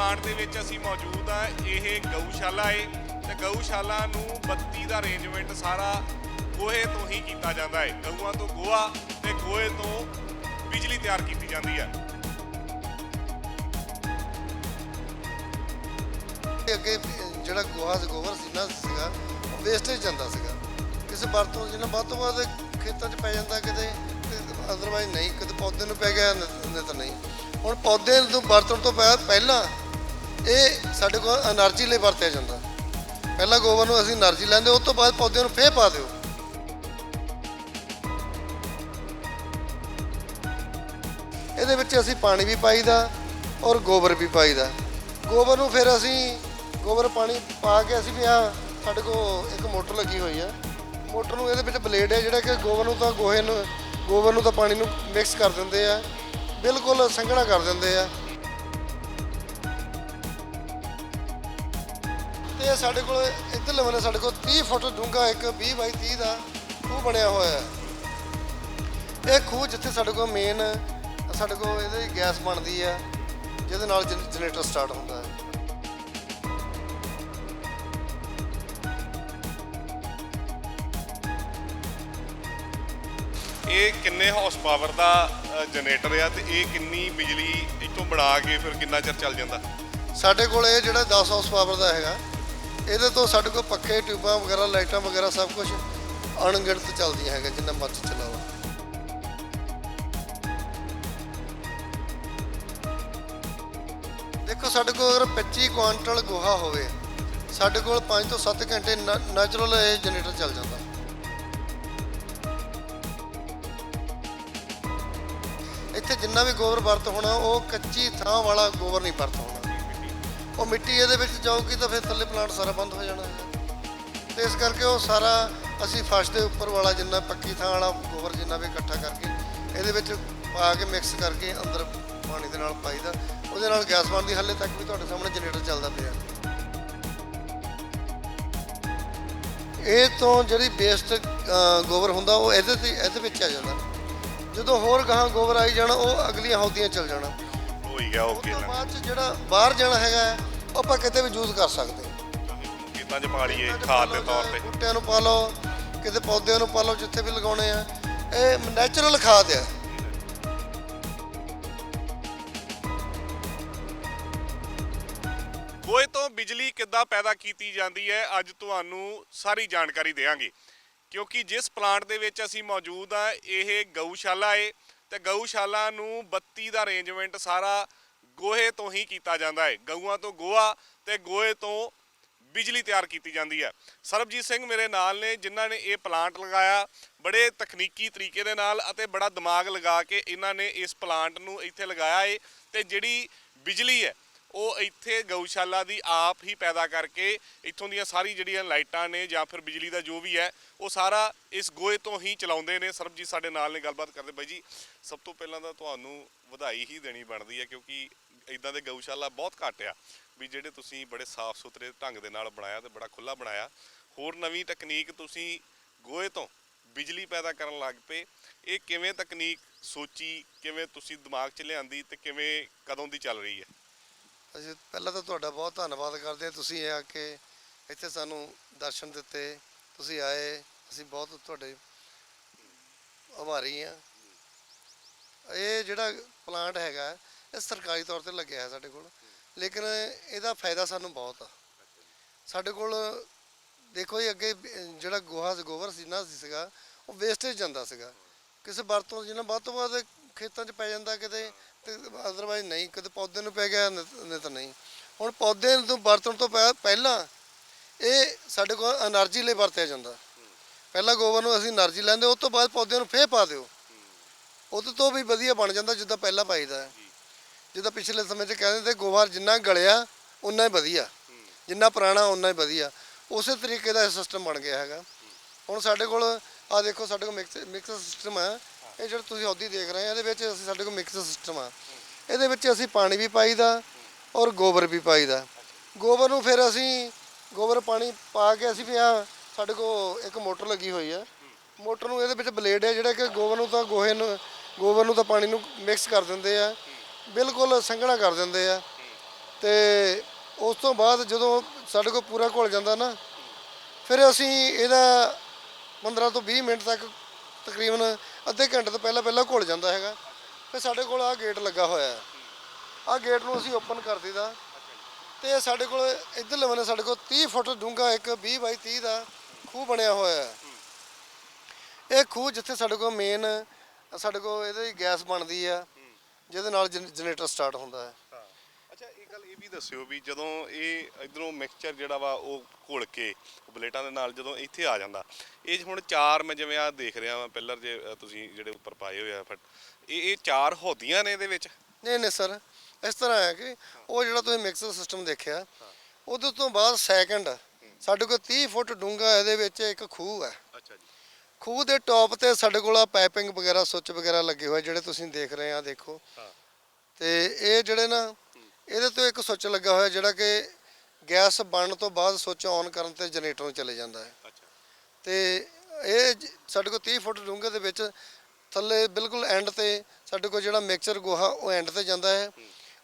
Plant ਦੇ ਵਿੱਚ ਅਸੀਂ ਮੌਜੂਦ ਆ। ਇਹ ਗਊਸ਼ਾਲਾ ਏ ਤੇ ਗਊਸ਼ਾਲਾ ਨੂੰ ਬੱਤੀ ਦਾ ਅਰੇਂਜਮੈਂਟ ਸਾਰਾ ਗੋਹੇ ਤੋਂ ਹੀ ਕੀਤਾ ਜਾਂਦਾ ਹੈ ਗਊਆਂ ਤੋਂ ਗੋਹਾ ਤੇ ਗੋਹੇ ਤੋਂ ਬਿਜਲੀ ਤਿਆਰ ਕੀਤੀ ਜਾਂਦੀ ਹੈ ਅੱਗੇ ਜਿਹੜਾ ਗੋਹਾ ਤੇ ਗੋਬਰ ਸੀ ਨਾ ਸੀਗਾ, ਉਹ ਵੇਸਟੇਜ ਜਾਂਦਾ ਸੀਗਾ। ਕਿਸੇ ਵਰਤੋਂ ਜਿਹਨਾਂ ਵੱਧ ਤੋਂ ਵੱਧ ਖੇਤਾਂ 'ਚ ਪੈ ਜਾਂਦਾ ਕਿਤੇ ਅਦਰਵਾਈਜ਼ ਨਹੀਂ। ਕਿਤੇ ਪੌਦੇ ਨੂੰ ਪੈ ਗਿਆ ਨਹੀਂ ਤਾਂ ਨਹੀਂ। ਹੁਣ ਪੌਦੇ ਨੂੰ ਵਰਤਣ ਤੋਂ ਪਹਿ- ਪਹਿਲਾਂ ਇਹ ਸਾਡੇ ਕੋਲ એનર્ਜੀ ਲਈ ਵਰਤਿਆ ਜਾਂਦਾ। ਪਹਿਲਾਂ ਗੋਬਰ ਨੂੰ ਅਸੀਂ એનર્ਜੀ ਲੈਂਦੇ ਉਹ ਤੋਂ ਬਾਅਦ ਪੌਦਿਆਂ ਨੂੰ ਫੇਰ ਪਾ ਦਿਓ। ਇਹਦੇ ਵਿੱਚ ਅਸੀਂ ਪਾਣੀ ਵੀ ਪਾਈਦਾ ਔਰ ਗੋਬਰ ਵੀ ਪਾਈਦਾ। ਗੋਬਰ ਨੂੰ ਫਿਰ ਅਸੀਂ, ਗੋਬਰ ਪਾਣੀ ਪਾ ਕੇ ਅਸੀਂ ਵੀ ਆ ਸਾਡੇ ਕੋਲ ਇੱਕ ਮੋਟਰ ਲੱਗੀ ਹੋਈ ਆ। ਮੋਟਰ ਨੂੰ ਇਹਦੇ ਵਿੱਚ ਬਲੇਡ ਹੈ, ਜਿਹੜਾ ਕਿ ਗੋਬਰ ਨੂੰ ਤਾਂ ਗੋਹੇ ਨੂੰ, ਗੋਬਰ ਨੂੰ ਤਾਂ ਪਾਣੀ ਨੂੰ ਮਿਕਸ ਕਰ ਦਿੰਦੇ ਆ। ਬਿਲਕੁਲ ਸੰਘਣਾ ਕਰ ਦਿੰਦੇ ਆ। ਤੇ ਸਾਡੇ ਕੋਲ ਇੱਧਰ ਲਵਨੇ ਸਾਡੇ ਕੋਲ 30 ਫੁੱਟ ਡੂੰਘਾ ਇੱਕ 20 ਬਾਈ 30 ਦਾ ਖੂਹ ਬਣਿਆ ਹੋਇਆ ਹੈ। ਇਹ ਖੂਹ ਜਿੱਥੇ ਸਾਡੇ ਕੋਲ ਮੇਨ ਸਾਡੇ ਕੋਲ ਇਹਦੇ ਗੈਸ ਬਣਦੀ ਆ ਜਿਹਦੇ ਨਾਲ ਜਨਰੇਟਰ ਸਟਾਰਟ ਹੁੰਦਾ ਹੈ। ਇਹ ਕਿੰਨੇ ਹਾਰਸ ਪਾਵਰ ਦਾ ਜਨਰੇਟਰ ਆ ਤੇ ਇਹ ਕਿੰਨੀ ਬਿਜਲੀ ਇੱਥੋਂ ਬਣਾ ਕੇ ਫਿਰ ਕਿੰਨਾ ਚਿਰ ਚੱਲ ਜਾਂਦਾ? ਸਾਡੇ ਕੋਲ ਇਹ ਜਿਹੜਾ 10 ਹਾਰਸ ਪਾਵਰ ਦਾ ਹੈਗਾ ਇਹਦੇ ਤੋਂ ਸਾਡੇ ਕੋਲ ਪੱਖੇ ਟਿਊਬਾਂ ਵਗੈਰਾ, ਲਾਈਟਾਂ ਵਗੈਰਾ ਸਭ ਕੁਝ ਅਣਗਿਣਤ ਚੱਲਦੀਆਂ ਹੈਗਾ ਜਿੰਨਾ ਮਰਜ਼ੀ ਚਲਾਓ। ਦੇਖੋ, ਸਾਡੇ ਕੋਲ ਅਗਰ 25 ਕੁਆਂਟਲ ਗੋਹਾ ਹੋਵੇ, ਸਾਡੇ ਕੋਲ 5 ਤੋਂ 7 ਘੰਟੇ ਨੈਚੁਰਲ ਇਹ ਜਨਰੇਟਰ ਚੱਲ ਜਾਂਦਾ। ਇੱਥੇ ਜਿੰਨਾ ਵੀ ਗੋਬਰ ਵਰਤ ਹੋਣਾ, ਉਹ ਕੱਚੀ ਥਾਂ ਵਾਲਾ ਗੋਬਰ ਨਹੀਂ ਵਰਤ ਹੋਣਾ। ਉਹ ਮਿੱਟੀ ਇਹਦੇ ਵਿੱਚ ਜਾਊਗੀ ਤਾਂ ਫਿਰ ਥੱਲੇ ਪਲਾਂਟ ਸਾਰਾ ਬੰਦ ਹੋ ਜਾਣਾ। ਤੇ ਇਸ ਕਰਕੇ ਉਹ ਸਾਰਾ ਅਸੀਂ ਫਰਸ਼ ਦੇ ਉੱਪਰ ਵਾਲਾ ਜਿੰਨਾ ਪੱਕੀ ਥਾਂ ਵਾਲਾ ਗੋਬਰ ਜਿੰਨਾ ਵੀ ਇਕੱਠਾ ਕਰਕੇ ਇਹਦੇ ਵਿੱਚ ਪਾ ਕੇ ਮਿਕਸ ਕਰਕੇ ਅੰਦਰ ਪਾਣੀ ਦੇ ਨਾਲ ਪਾਈਦਾ। ਉਹਦੇ ਨਾਲ ਗੈਸ ਬਣਦੀ ਹੱਲੇ ਤੱਕ ਵੀ ਤੁਹਾਡੇ ਸਾਹਮਣੇ ਜਨਰੇਟਰ ਚੱਲਦਾ ਪਿਆ। ਇਹ ਤੋਂ ਜਿਹੜੀ ਵੇਸਟ ਗੋਬਰ ਹੁੰਦਾ ਉਹ ਇਹਦੇ ਤੇ ਇਹਦੇ ਵਿੱਚ ਆ ਜਾਂਦਾ। ਜਦੋਂ ਹੋਰ ਗਾਹਾਂ ਗੋਬਰ ਆਈ ਜਾਣਾ ਉਹ ਅਗਲੀਆਂ ਹੌਦੀਆਂ ਚੱਲ ਜਾਣਾ। ਹੋ ਹੀ ਗਿਆ ਓਕੇ ਬਾਅਦ 'ਚ ਜਿਹੜਾ ਬਾਹਰ ਜਾਣਾ ਹੈਗਾ ਆਪਾਂ ਕਿਤੇ ਵੀ ਯੂਜ਼ ਕਰ ਸਕਦੇ ਹਾਂ। ਖੇਤਾਂ 'ਚ ਪਾ ਲਈਏ ਖਾਦ ਦੇ ਤੌਰ ਤੇ। ਬੂਟਿਆਂ ਨੂੰ ਪਾ ਲਓ ਕਿਤੇ ਪੌਦਿਆਂ ਨੂੰ ਪਾ ਲਓ ਜਿੱਥੇ ਵੀ ਲਗਾਉਣੇ ਆ। ਇਹ ਨੈਚੁਰਲ ਖਾਦ ਆ। ਗੋਹੇ ਤੋਂ ਬਿਜਲੀ ਕਿੱਦਾਂ ਪੈਦਾ ਕੀਤੀ ਜਾਂਦੀ ਹੈ ਅੱਜ ਤੁਹਾਨੂੰ ਸਾਰੀ ਜਾਣਕਾਰੀ ਦੇਵਾਂਗੇ। ਕਿਉਂਕਿ ਜਿਸ ਪਲਾਂਟ ਦੇ ਵਿੱਚ ਅਸੀਂ ਮੌਜੂਦ ਆ ਇਹ ਗਊਸ਼ਾਲਾ ਏ ਤੇ ਗਊਸ਼ਾਲਾ ਨੂੰ ਬੱਤੀ ਦਾ ਅਰੇਂਜਮੈਂਟ ਸਾਰਾ ਗੋਹੇ ਤੋਂ ਹੀ ਕੀਤਾ ਜਾਂਦਾ ਹੈ। ਗਊਆਂ ਤੋਂ ਗੋਹਾ ਤੇ ਗੋਹੇ ਤੋਂ ਬਿਜਲੀ ਤਿਆਰ ਕੀਤੀ ਜਾਂਦੀ ਹੈ। ਸਰਬਜੀਤ ਸਿੰਘ ਮੇਰੇ ਨਾਲ ਨੇ, ਜਿਨ੍ਹਾਂ ਨੇ ਇਹ ਪਲਾਂਟ ਲਗਾਇਆ, ਬੜੇ ਤਕਨੀਕੀ ਤਰੀਕੇ ਦੇ ਨਾਲ ਅਤੇ ਬੜਾ ਦਿਮਾਗ ਲਗਾ ਕੇ ਇਹਨਾਂ ਨੇ ਇਸ ਪਲਾਂਟ ਨੂੰ ਇੱਥੇ ਲਗਾਇਆ ਏ ਤੇ ਜਿਹੜੀ ਬਿਜਲੀ ਹੈ, ਉਹ ਇੱਥੇ ਗਊਸ਼ਾਲਾ ਦੀ ਆਪ ਹੀ ਪੈਦਾ ਕਰਕੇ ਇੱਥੋਂ ਦੀਆਂ ਸਾਰੀ ਜਿਹੜੀਆਂ ਲਾਈਟਾਂ ਨੇ ਜਾਂ ਫਿਰ ਬਿਜਲੀ ਦਾ ਜੋ ਵੀ ਹੈ, ਉਹ ਸਾਰਾ ਇਸ ਗੋਹੇ ਤੋਂ ਹੀ ਚਲਾਉਂਦੇ ਨੇ। ਸਰਬਜੀਤ ਸਾਡੇ ਨਾਲ ਨੇ ਗੱਲਬਾਤ ਕਰਦੇ। ਬਾਈ ਜੀ, ਸਭ ਤੋਂ ਪਹਿਲਾਂ ਤਾਂ ਤੁਹਾਨੂੰ ਵਧਾਈ ਹੀ ਦੇਣੀ ਬਣਦੀ ਹੈ ਕਿਉਂਕਿ ਇਦਾਂ ਦੇ ਗਊਸ਼ਾਲਾ ਬਹੁਤ ਘੱਟ ਆ ਵੀ ਜਿਹੜੇ ਤੁਸੀਂ ਬੜੇ ਸਾਫ਼ ਸੁਥਰੇ ਢੰਗ ਦੇ ਨਾਲ ਬਣਾਇਆ ਤੇ ਬੜਾ ਖੁੱਲਾ ਬਣਾਇਆ। ਹੋਰ ਨਵੀਂ ਤਕਨੀਕ ਤੁਸੀਂ ਗੋਹੇ ਤੋਂ ਬਿਜਲੀ ਪੈਦਾ ਕਰਨ ਲੱਗ ਪਏ। ਇਹ ਕਿਵੇਂ ਤਕਨੀਕ ਸੋਚੀ, ਕਿਵੇਂ ਤੁਸੀਂ ਦਿਮਾਗ 'ਚ ਲਿਆਂਦੀ ਤੇ ਕਿਵੇਂ ਕਦੋਂ ਦੀ ਚੱਲ ਰਹੀ ਹੈ? ਅਸੀਂ ਪਹਿਲਾਂ ਤਾਂ ਤੁਹਾਡਾ ਬਹੁਤ ਧੰਨਵਾਦ ਕਰਦੇ ਹਾਂ। ਤੁਸੀਂ ਆ ਕੇ ਇੱਥੇ ਸਾਨੂੰ ਦਰਸ਼ਨ ਦਿੱਤੇ। ਤੁਸੀਂ ਆਏ। ਅਸੀਂ ਬਹੁਤ ਤੁਹਾਡੇ ਆਭਾਰੀ ਹਾਂ। ਇਹ ਜਿਹੜਾ ਪਲਾਂਟ ਹੈਗਾ ਇਹ ਸਰਕਾਰੀ ਤੌਰ ਤੇ ਲੱਗਿਆ ਹੈ ਸਾਡੇ ਕੋਲ। ਲੇਕਿਨ ਇਹਦਾ ਫਾਇਦਾ ਸਾਨੂੰ ਬਹੁਤ ਆ। ਸਾਡੇ ਕੋਲ ਦੇਖੋ ਜੀ, ਅੱਗੇ ਜਿਹੜਾ ਗੋਹਾ ਗੋਬਰ ਸੀ, ਨਾ ਸੀਗਾ, ਉਹ ਵੇਸਟੇਜ ਜਾਂਦਾ ਸੀਗਾ। ਕਿਸੇ ਵਰਤੋਂ ਜਿੰਨਾ ਵੱਧ ਤੋਂ ਵੱਧ ਖੇਤਾਂ 'ਚ ਪੈ ਜਾਂਦਾ ਕਿਤੇ ਤੇ ਅਦਰਵਾਈਜ਼ ਨਹੀਂ ਕਦੇ ਪੌਦੇ ਨੂੰ ਪੈ ਗਿਆ ਨਹੀਂ ਤਾਂ ਨਹੀਂ। ਹੁਣ ਪੌਦੇ ਨੂੰ ਵਰਤਣ ਤੋਂ ਪਹਿਲਾਂ ਇਹ ਸਾਡੇ ਕੋਲ એનર્ਜੀ ਲਈ ਵਰਤਿਆ ਜਾਂਦਾ। ਪਹਿਲਾਂ ਗੋਬਰ ਨੂੰ ਅਸੀਂ એનર્ਜੀ ਲੈਂਦੇ ਉਹ ਤੋਂ ਬਾਅਦ ਪੌਦਿਆਂ ਨੂੰ ਫੇਰ ਪਾ ਦਿਓ। ਉਹਦੇ ਤੋਂ ਵੀ ਵਧੀਆ ਬਣ ਜਾਂਦਾ ਜਿੱਦਾਂ ਪਹਿਲਾਂ ਪਾਈਦਾ ਹੈ। ਜਿੱਦਾਂ ਪਿਛਲੇ ਸਮੇਂ 'ਚ ਕਹਿੰਦੇ ਤੇ ਗੋਬਰ ਜਿੰਨਾ ਗਲਿਆ ਉਨਾ ਹੀ ਵਧੀਆ। ਜਿੰਨਾ ਪੁਰਾਣਾ ਉਨਾ ਹੀ ਵਧੀਆ। ਉਸੇ ਤਰੀਕੇ ਦਾ ਸਿਸਟਮ ਬਣ ਗਿਆ ਹੈਗਾ। ਹੁਣ ਸਾਡੇ ਕੋਲ ਆ ਦੇਖੋ ਸਾਡੇ ਕੋਲ ਮਿਕਸ ਮਿਕਸ ਸਿਸਟਮ ਆ। ਇਹ ਜਿਹੜਾ ਤੁਸੀਂ ਹੌਦੀ ਦੇਖ ਰਹੇ ਆ, ਇਹਦੇ ਵਿੱਚ ਅਸੀਂ, ਸਾਡੇ ਕੋਲ ਮਿਕਸ ਸਿਸਟਮ ਆ। ਇਹਦੇ ਵਿੱਚ ਅਸੀਂ ਪਾਣੀ ਵੀ ਪਾਈਦਾ ਔਰ ਗੋਬਰ ਵੀ ਪਾਈਦਾ। ਗੋਬਰ ਨੂੰ ਫਿਰ ਅਸੀਂ, ਗੋਬਰ ਪਾਣੀ ਪਾ ਕੇ ਅਸੀਂ ਵੀ ਆ ਸਾਡੇ ਕੋਲ ਇੱਕ ਮੋਟਰ ਲੱਗੀ ਹੋਈ ਆ। ਮੋਟਰ ਨੂੰ ਇਹਦੇ ਵਿੱਚ ਬਲੇਡ ਹੈ ਜਿਹੜਾ ਕਿ ਗੋਬਰ ਨੂੰ ਤਾਂ ਗੋਹੇ ਨੂੰ, ਗੋਬਰ ਨੂੰ ਤਾਂ ਪਾਣੀ ਨੂੰ ਮਿਕਸ ਕਰ ਦਿੰਦੇ ਆ। ਬਿਲਕੁਲ ਸੰਘਣਾ ਕਰ ਦਿੰਦੇ ਆ। ਤੇ ਉਸ ਤੋਂ ਬਾਅਦ ਜਦੋਂ ਸਾਡੇ ਕੋਲ ਪੂਰਾ ਘੁਲ ਜਾਂਦਾ ਨਾ, ਫਿਰ ਅਸੀਂ ਇਹਦਾ 15 ਤੋਂ 20 ਮਿੰਟ ਤੱਕ ਤਕਰੀਬਨ ਅੱਧੇ ਘੰਟੇ ਤੋਂ ਪਹਿਲਾਂ ਪਹਿਲਾਂ ਘੁਲ ਜਾਂਦਾ ਹੈਗਾ। ਫਿਰ ਸਾਡੇ ਕੋਲ ਆ ਗੇਟ ਲੱਗਾ ਹੋਇਆ ਹੈ। ਆ ਗੇਟ ਨੂੰ ਅਸੀਂ ਓਪਨ ਕਰ ਦਿੱਤਾ ਤੇ ਸਾਡੇ ਕੋਲ ਇੱਧਰਲੇ ਬੰਨੇ ਸਾਡੇ ਕੋਲ 30 ਫੁੱਟ ਡੂੰਘਾ ਇੱਕ 20 ਬਾਈ 30 ਦਾ ਖੂਹ ਬਣਿਆ ਹੋਇਆ ਹੈ। ਇਹ ਖੂਹ ਜਿੱਥੇ ਸਾਡੇ ਕੋਲ ਮੇਨ ਸਾਡੇ ਕੋਲ ਇਹਦੀ ਗੈਸ ਬਣਦੀ ਆ। ਜਿਹਦੇ ਨਾਲ ਜਨਰੇਟਰ ਸਟਾਰਟ ਹੁੰਦਾ ਹੈ। ਅੱਛਾ ਇਹ ਗੱਲ ਇਹ ਵੀ ਦੱਸਿਓ ਵੀ ਜਦੋਂ ਇਹ ਇਧਰੋਂ ਮਿਕਸਚਰ ਜਿਹੜਾ ਵਾ ਉਹ ਘੁਲ ਕੇ ਬਲੇਟਾਂ ਦੇ ਨਾਲ ਜਦੋਂ ਇੱਥੇ ਆ ਜਾਂਦਾ ਇਹ ਹੁਣ ਚਾਰ ਮੈਂ ਜਿਵੇਂ ਆ ਦੇਖ ਰਿਹਾ ਵਾਂ ਪਿੱਲਰ ਜੇ ਅ, ਤੁਸੀਂ ਜਿਹੜੇ ਉੱਪਰ ਪਾਏ ਹੋਏ ਆ ਫਟ ਇਹ ਇਹ ਚਾਰ ਹੋਦੀਆਂ ਨੇ ਇਹਦੇ ਵਿੱਚ? ਨਹੀਂ ਨਹੀਂ ਸਰ ਇਸ ਤਰ੍ਹਾਂ ਹੈ ਕਿ ਉਹ ਜਿਹੜਾ ਤੁਸੀਂ ਮਿਕਸਰ ਸਿਸਟਮ ਦੇਖਿਆ ਉਹਦੇ ਤੋਂ ਬਾਅਦ ਸੈਕੰਡ ਸਾਡੇ ਕੋਲ 30 ਫੁੱਟ ਡੂੰਘਾ ਇਹਦੇ ਵਿੱਚ ਇੱਕ ਖੂਹ ਹੈ। ਖੂਹ ਦੇ ਟੌਪ ਤੇ ਸਾਡੇ ਕੋਲ ਆ ਪਾਈਪਿੰਗ ਵਗੈਰਾ ਸੁੱਚ ਵਗੈਰਾ ਲੱਗੇ ਹੋਏ ਜਿਹੜੇ ਤੁਸੀਂ ਦੇਖ ਰਹੇ ਆ ਦੇਖੋ। ਤੇ ਇਹ ਜਿਹੜੇ ਨਾ ਇਹਦੇ ਤੋਂ ਇੱਕ ਸੁੱਚ ਲੱਗਾ ਹੋਇਆ ਜਿਹੜਾ ਕਿ ਗੈਸ ਬਣਨ ਤੋਂ ਬਾਅਦ ਸੁੱਚ ਆਨ ਕਰਨ ਤੇ ਜਨਰੇਟਰ ਨੂੰ ਚਲੇ ਜਾਂਦਾ ਹੈ। ਤੇ ਇਹ ਸਾਡੇ ਕੋਲ 30 ਫੁੱਟ ਡੂੰਘੇ ਦੇ ਵਿੱਚ ਥੱਲੇ ਬਿਲਕੁਲ ਐਂਡ ਤੇ ਸਾਡੇ ਕੋਲ ਜਿਹੜਾ ਮਿਕਸਚਰ ਗੋਹਾ ਉਹ ਐਂਡ ਤੇ ਜਾਂਦਾ ਹੈ।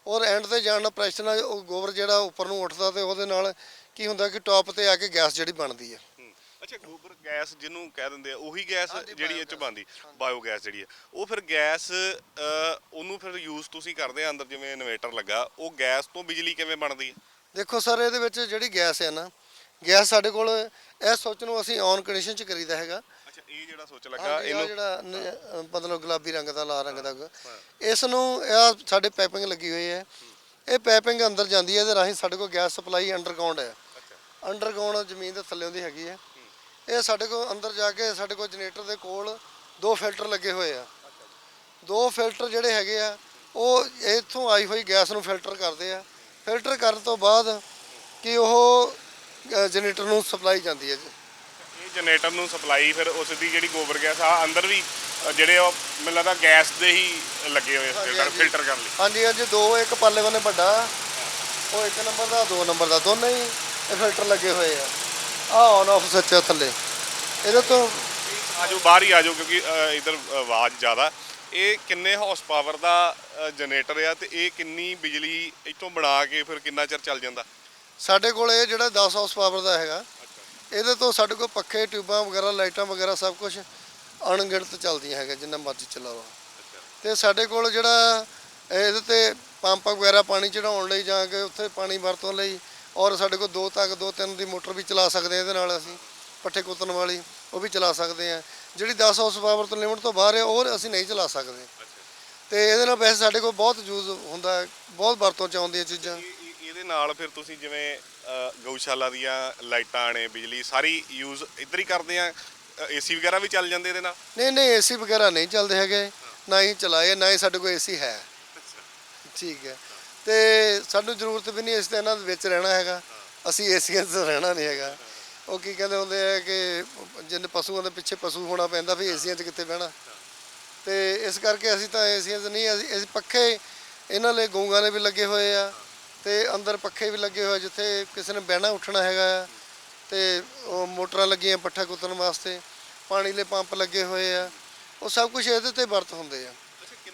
ਔਰ ਐਂਡ ਤੇ ਜਾਣ ਨਾਲ ਪ੍ਰੈਸ਼ਰ ਨਾਲ ਉਹ ਗੋਬਰ ਜਿਹੜਾ ਉੱਪਰ ਨੂੰ ਉੱਠਦਾ ਤੇ ਉਹਦੇ ਨਾਲ ਕੀ ਹੁੰਦਾ ਕਿ ਟੌਪ ਤੇ ਆ ਕੇ ਗੈਸ ਜਿਹੜੀ ਬਣਦੀ ਹੂੰ। ਅੱਛਾ ਗੋਬਰ ਗੈਸ ਜਿਹਨੂੰ ਕਹਿ ਦਿੰਦੇ ਆ ਉਹੀ ਗੈਸ ਹਾਂਜੀ, ਜਿਹੜੀ ਇਹ ਚ biogas। ਬਣਦੀ ਬਾਇਓ ਗੈਸ ਜਿਹੜੀ ਹੈ ਉਹ ਫਿਰ ਗੈਸ ਅ, ਉਹਨੂੰ ਫਿਰ ਯੂਜ਼ ਤੁਸੀਂ ਕਰਦੇ ਆ ਅੰਦਰ ਜਿਵੇਂ ਇਨਵੇਟਰ ਲੱਗਾ ਉਹ ਗੈਸ ਤੋਂ ਬਿਜਲੀ ਕਿਵੇਂ ਬਣਦੀ ਹੈ ਦੇਖੋ ਸਰ ਇਹਦੇ ਵਿੱਚ ਜਿਹੜੀ ਗੈਸ ਹੈ ਨਾ ਗੈਸ ਸਾਡੇ ਕੋਲ ਇਹ ਸੁੱਚ ਨੂੰ ਅਸੀਂ ਔਨ ਕੰਡੀਸ਼ਨ ਚ ਕਰੀਦਾ ਹੈਗਾ। ਅੱਛਾ ਇਹ ਜਿਹੜਾ ਸੋਚ ਲੱਗਾ ਹਾਂਜੀ, ਆਹ ਇਹਨੂੰ ਜਿਹੜਾ ਨ- ਮਤਲਬ ਗੁਲਾਬੀ ਰੰਗ ਦਾ ਲਾਲ ਰੰਗ ਦਾ। ਇਸ ਨੂੰ ਇਹ ਸਾਡੇ ਪਾਈਪਿੰਗ ਲੱਗੀ ਹੋਈ ਹੈ। ਇਹ ਪਾਈਪਿੰਗ ਅੰਦਰ ਜਾਂਦੀ ਹੈ ਇਹਦੇ ਰਾਹੀਂ ਸਾਡੇ ਕੋਲ ਗੈਸ ਸਪਲਾਈ ਅੰਡਰਗਰਾਉਂਡ ਹੈ। ਅੱਛਾ। ਅੰਡਰਗਰਾਉਂਡ ਜ਼ਮੀਨ ਦੇ ਥੱਲੇ ਦੀ ਹੈਗੀ ਹੈ। ਇਹ ਸਾਡੇ ਕੋਲ ਅੰਦਰ ਜਾ ਕੇ ਸਾਡੇ ਕੋਲ ਜਨਰੇਟਰ ਦੇ ਕੋਲ ਦੋ ਫਿਲਟਰ ਲੱਗੇ ਹੋਏ ਆ। ਦੋ ਫਿਲਟਰ ਜਿਹੜੇ ਹੈਗੇ ਆ ਉਹ ਇੱਥੋਂ ਆਈ ਹੋਈ ਗੈਸ ਨੂੰ ਫਿਲਟਰ ਕਰਦੇ ਆ। ਫਿਲਟਰ ਕਰਨ ਤੋਂ ਬਾਅਦ ਕਿ ਉਹ ਜਨਰੇਟਰ ਨੂੰ ਸਪਲਾਈ ਜਾਂਦੀ ਹੈ ਜੀ। ਇਹ ਜਨਰੇਟਰ ਨੂੰ ਸਪਲਾਈ ਫਿਰ ਉਸ ਦੀ ਜਿਹੜੀ ਗੋਬਰ ਗੈਸ ਆ ਅੰਦਰ ਵੀ ਜਿਹੜੇ ਉਹ ਮੈਨੂੰ ਲੱਗਦਾ ਗੈਸ ਦੇ ਹੀ ਲੱਗੇ ਹੋਏ ਫਿਲਟਰ। ਫਿਲਟਰ ਕਰਨ ਲਈ। ਹਾਂਜੀ ਹਾਂਜੀ ਦੋ ਇੱਕ ਪਾਲੇ ਬੰਨੇ ਵੱਡਾ ਉਹ ਇੱਕ ਨੰਬਰ ਦਾ ਦੋ ਨੰਬਰ ਦਾ ਦੋਨੇ ਹੀ ਫਿਲਟਰ ਲੱਗੇ ਹੋਏ ਆ। ਆ ਔਨ ਆਫ ਸੱਚ ਥੱਲੇ। ਇਹਦੇ ਤੋਂ ਆਜੋ ਬਾਹਰ ਹੀ ਆਜੋ ਕਿਉਂਕਿ ਅ, ਇੱਧਰ ਆਵਾਜ਼ ਜ਼ਿਆਦਾ। ਇਹ ਕਿੰਨੇ ਹਾਰਸ ਪਾਵਰ ਦਾ ਜਨਰੇਟਰ ਆ ਤੇ ਇਹ ਕਿੰਨੀ ਬਿਜਲੀ ਇੱਥੋਂ ਬਣਾ ਕੇ ਫਿਰ ਕਿੰਨਾ ਚਿਰ ਚੱਲ ਜਾਂਦਾ? ਸਾਡੇ ਕੋਲ ਇਹ ਜਿਹੜਾ 10 ਹਾਊਸ ਪਾਵਰ ਦਾ ਹੈਗਾ ਇਹਦੇ ਤੋਂ ਸਾਡੇ ਕੋਲ ਪੱਖੇ ਟਿਊਬਾਂ ਵਗੈਰਾ ਲਾਈਟਾਂ ਵਗੈਰਾ ਸਭ ਕੁਝ ਅਣਗਿਣਤ ਚੱਲਦੀਆਂ ਹੈਗਾ ਜਿੰਨਾ ਮਰਜ਼ੀ ਚਲਾਓ। ਤੇ ਸਾਡੇ ਕੋਲ ਜਿਹੜਾ ਇਹਦੇ ਤੇ ਪੰਪ ਵਗੈਰਾ ਪਾਣੀ ਚੜਾਉਣ ਲਈ ਜਾਂ ਕਿ ਉੱਥੇ ਪਾਣੀ ਵਰਤੋਂ ਲਈ ਔਰ ਸਾਡੇ ਕੋਲ ਦੋ ਤੱਕ ਦੋ ਤਿੰਨ ਦੀ ਮੋਟਰ ਵੀ ਚਲਾ ਸਕਦੇ ਇਹਦੇ ਨਾਲ ਅਸੀਂ ਪੱਠੇ ਕੁੱਤਣ ਵਾਲੀ ਉਹ ਵੀ ਚਲਾ ਸਕਦੇ ਹਾਂ। ਜਿਹੜੀ 10 ਹਾਊਸ ਪਾਵਰ ਤੋਂ ਲਿਮਟ ਤੋਂ ਬਾਹਰ ਹੈ ਉਹ ਅਸੀਂ ਨਹੀਂ ਚਲਾ ਸਕਦੇ। ਤੇ ਇਹਦੇ ਨਾਲ ਵੈਸੇ ਸਾਡੇ ਕੋਲ ਬਹੁਤ ਯੂਜ਼ ਹੁੰਦਾ ਬਹੁਤ ਵਰਤੋਂ ਚ ਆਉਂਦੀਆਂ ਚੀਜ਼ਾਂ। ਇਹ- ਇਹ- ਇਹਦੇ ਨਾਲ ਫਿਰ ਤੁਸੀਂ ਜਿਵੇਂ ਗਊਸ਼ਾਲਾ ਦੀਆਂ ਲਾਈਟਾਂ ਨੇ ਬਿਜਲੀ ਸਾਰੀ ਯੂਜ਼ ਇੱਧਰ ਹੀ ਕਰਦੇ ਆ? ਏਸੀ ਵਗੈਰਾ ਵੀ ਚੱਲ ਜਾਂਦੇ ਇਹਦੇ ਨਾਲ? ਨਹੀਂ ਨਹੀਂ ਏਸੀ ਵਗੈਰਾ ਨਹੀਂ ਚੱਲਦੇ ਹੈਗੇ ਨਾ ਹੀ ਚਲਾਏ ਨਾ ਹੀ ਸਾਡੇ ਕੋਲ ਏਸੀ ਹੈ। ਠੀਕ ਹੈ। ਤੇ ਸਾਨੂੰ ਜ਼ਰੂਰਤ ਵੀ ਨਹੀਂ ਇਸ ਤੇ ਇਹਨਾਂ ਦੇ ਵਿੱਚ ਰਹਿਣਾ ਹੈਗਾ। ਅਸੀਂ ਏਸੀਆਂ 'ਚ ਰਹਿਣਾ ਨਹੀਂ ਹੈਗਾ। ਉਹ ਕੀ ਕਹਿੰਦੇ ਹੁੰਦੇ ਆ ਕਿ ਜਿੰਨ ਪਸ਼ੂਆਂ ਦੇ ਪਿੱਛੇ ਪਸ਼ੂ ਹੋਣਾ ਪੈਂਦਾ, ਵੀ ਏਸੀਆਂ 'ਚ ਕਿੱਥੇ ਬਹਿਣਾ। ਤੇ ਇਸ ਕਰਕੇ ਅਸੀਂ ਤਾਂ ਏਸੀਆਂ 'ਚ ਨਹੀਂ, ਅਸੀਂ ਅਸੀਂ ਪੱਖੇ ਇਹਨਾਂ ਲਈ ਗਊਆਂ ਦੇ ਵੀ ਲੱਗੇ ਹੋਏ ਆ ਤੇ ਅੰਦਰ ਪੱਖੇ ਵੀ ਲੱਗੇ ਹੋਏ ਜਿੱਥੇ ਕਿਸੇ ਨੇ ਬਹਿਣਾ, ਉੱਠਣਾ ਹੈਗਾ ਆ। ਤੇ ਉਹ ਮੋਟਰਾਂ ਲੱਗੀਆਂ ਪੱਠਾ ਕੁੱਤਣ ਵਾਸਤੇ, ਪਾਣੀ ਲਈ ਪੰਪ ਲੱਗੇ ਹੋਏ ਆ। ਉਹ ਸਭ ਕੁਝ ਇਹਦੇ ਤੇ ਵਰਤ ਹੁੰਦੇ ਆ।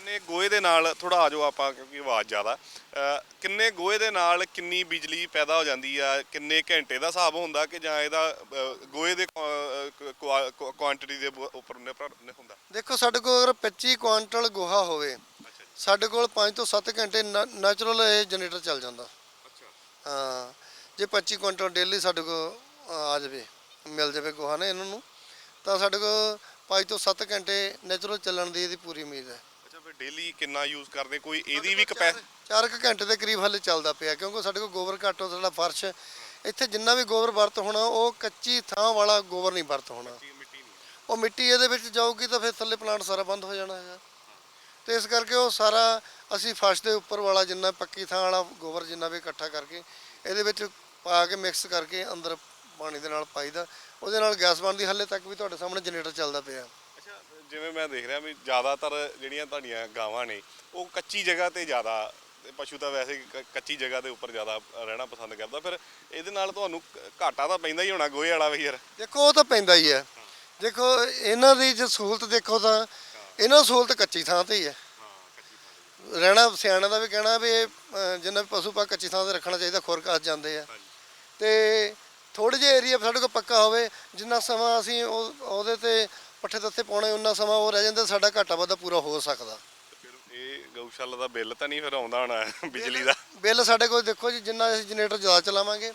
ਕਿੰਨੇ ਗੋਏ ਦੇ ਨਾਲ ਥੋੜਾ ਆਜੋ ਆਪਾਂ ਕਿਉਂਕਿ ਆਵਾਜ਼ ਜ਼ਿਆਦਾ ਅ, ਕਿੰਨੇ ਗੋਏ ਦੇ ਨਾਲ ਕਿੰਨੀ ਬਿਜਲੀ ਪੈਦਾ ਹੋ ਜਾਂਦੀ ਆ ਕਿੰਨੇ ਘੰਟੇ ਦਾ ਹਿਸਾਬ ਹੁੰਦਾ ਕਿ ਜਾਂ ਇਹਦਾ ਅ, ਗੋਏ ਦੇ ਕੁਆਂਟੀਟੀ ਦੇ ਬ- ਉੱਪਰ ਨਿਰਭਰ ਨ- ਹੁੰਦਾ? ਦੇਖੋ ਸਾਡੇ ਕੋਲ ਅਗਰ 25 ਕੁਆਂਟਲ ਗੋਹਾ ਹੋਵੇ ਅੱਛਾ ਸਾਡੇ ਕੋਲ 5 ਤੋਂ 7 ਘੰਟੇ ਨੈਚੁਰਲ ਇਹ ਜਨਰੇਟਰ ਚੱਲ ਜਾਂਦਾ। ਅੱਛਾ। ਹਾਂ ਜੇ 25 ਕੁਆਂਟਲ ਡੇਲੀ ਸਾਡੇ ਕੋਲ ਆ ਜਾਵੇ ਮਿਲ ਜਾਵੇ ਗੋਹਾ ਨਾ ਇਹਨਾਂ ਨੂੰ ਤਾਂ ਸਾਡੇ ਕੋਲ 5 ਤੋਂ 7 ਘੰਟੇ ਨੈਚੁਰਲ ਚੱਲਣ ਦੀ ਇਹਦੀ ਪੂਰੀ ਉਮੀਦ ਹੈ। ਅੱਛਾ ਫਿਰ ਡੇਲੀ ਕਿੰਨਾ ਯੂਜ਼ ਕਰਦੇ? ਕੋਈ ਇਹਦੀ ਵੀ ਕਪੈਸਿਟੀ 4 ਕੁ ਘੰਟੇ ਦੇ ਕਰੀਬ ਹਲੇ ਚੱਲਦਾ ਪਿਆ ਕਿਉਂਕਿ ਸਾਡੇ ਕੋਲ ਗੋਬਰ ਘੱਟ ਹੋ ਸਾਡਾ ਫਰਸ਼ ਇੱਥੇ ਜਿੰਨਾ ਵੀ ਗੋਬਰ ਵਰਤ ਹੋਣਾ ਉਹ ਕੱਚੀ ਥਾਂ ਵਾਲਾ ਗੋਬਰ ਨਹੀਂ ਵਰਤ ਹੋਣਾ। ਉਹ ਮਿੱਟੀ ਇਹਦੇ ਵਿੱਚ ਜਾਊਗੀ ਤਾਂ ਫਿਰ ਥੱਲੇ ਪਲਾਂਟ ਸਾਰਾ ਬੰਦ ਹੋ ਜਾਣਾ ਹੈਗਾ। ਤੇ ਇਸ ਕਰਕੇ ਉਹ ਸਾਰਾ ਅਸੀਂ ਫਰਸ਼ ਦੇ ਉੱਪਰ ਵਾਲਾ ਜਿੰਨਾ ਪੱਕੀ ਥਾਂ ਵਾਲਾ ਗੋਬਰ ਜਿੰਨਾ ਵੀ ਇਕੱਠਾ ਕਰਕੇ ਇਹਦੇ ਵਿੱਚ ਪਾ ਕੇ ਮਿਕਸ ਕਰਕੇ ਅੰਦਰ ਪਾਣੀ ਦੇ ਨਾਲ ਪਾਈਦਾ। ਉਹਦੇ ਨਾਲ ਗੈਸ ਬਣਦੀ ਹੱਲੇ ਤੱਕ ਵੀ ਤੁਹਾਡੇ ਸਾਹਮਣੇ ਜਨਰੇਟਰ ਚੱਲਦਾ ਪਿਆ। ਜਿਵੇਂ ਮੈਂ ਦੇਖ ਰਿਹਾ ਵੀ ਜ਼ਿਆਦਾਤਰ ਜਿਹੜੀਆਂ ਤੁਹਾਡੀਆਂ ਗਾਵਾਂ ਨੇ ਉਹ ਕੱਚੀ ਜਗ੍ਹਾ ਤੇ ਜ਼ਿਆਦਾ ਤੇ ਪਸ਼ੂ ਤਾਂ ਵੈਸੇ ਹੀ ਕ- ਕੱਚੀ ਜਗ੍ਹਾ ਦੇ ਉੱਪਰ ਜ਼ਿਆਦਾ ਰਹਿਣਾ ਪਸੰਦ ਕਰਦਾ ਫਿਰ ਇਹਦੇ ਨਾਲ ਤੁਹਾਨੂੰ ਘਾਟਾ ਤਾਂ ਪੈਂਦਾ ਹੀ ਹੋਣਾ ਗੋਹੇ ਵਾਲਾ ਵੀ ਯਾਰ। ਦੇਖੋ ਉਹ ਤਾਂ ਪੈਂਦਾ ਹੀ ਹੈ। ਦੇਖੋ ਇਹਨਾਂ ਦੀ ਜੇ ਸਹੂਲਤ ਦੇਖੋ ਤਾਂ ਇਹਨਾਂ ਦੀ ਸਹੂਲਤ ਕੱਚੀ ਥਾਂ ਤੇ ਹੀ ਹੈ। ਰਹਿਣਾ ਸਿਆਣਾ ਦਾ ਵੀ ਕਹਿਣਾ ਵੀ ਇਹ ਜਿੰਨਾ ਵੀ ਪਸ਼ੂ ਪਾ ਕੱਚੀ ਥਾਂ ਤੇ ਰੱਖਣਾ ਚਾਹੀਦਾ ਖੁਰ ਕੱਸ ਜਾਂਦੇ ਆ। ਤੇ ਥੋੜੇ ਜਿਹੇ ਏਰੀਆ ਸਾਡੇ ਕੋਲ ਪੱਕਾ ਹੋਵੇ ਜਿੰਨਾ ਸਮਾਂ ਅਸੀਂ ਉਹ ਉਹਦੇ ਤੇ ਪੱਠੇ ਦੱਥੇ ਪਾਉਣੇ ਉਹਨਾਂ ਸਮਾਂ ਉਹ ਰਹਿ ਜਾਂਦਾ ਸਾਡਾ ਘਾਟਾ ਵਾਧਾ ਪੂਰਾ ਹੋ ਸਕਦਾ। ਫਿਰ ਇਹ ਗਊਸ਼ਾਲਾ ਦਾ ਬਿੱਲ ਤਾਂ ਨਹੀਂ ਫਿਰ ਆਉਂਦਾ ਹੋਣਾ ਬਿਜਲੀ ਦਾ? ਬਿੱਲ ਸਾਡੇ ਕੋਲ ਦੇਖੋ ਜੀ ਜਿੰਨਾ ਅਸੀਂ ਜਨਰੇਟਰ ਜ਼ਿਆਦਾ ਚਲਾਵਾਂਗੇ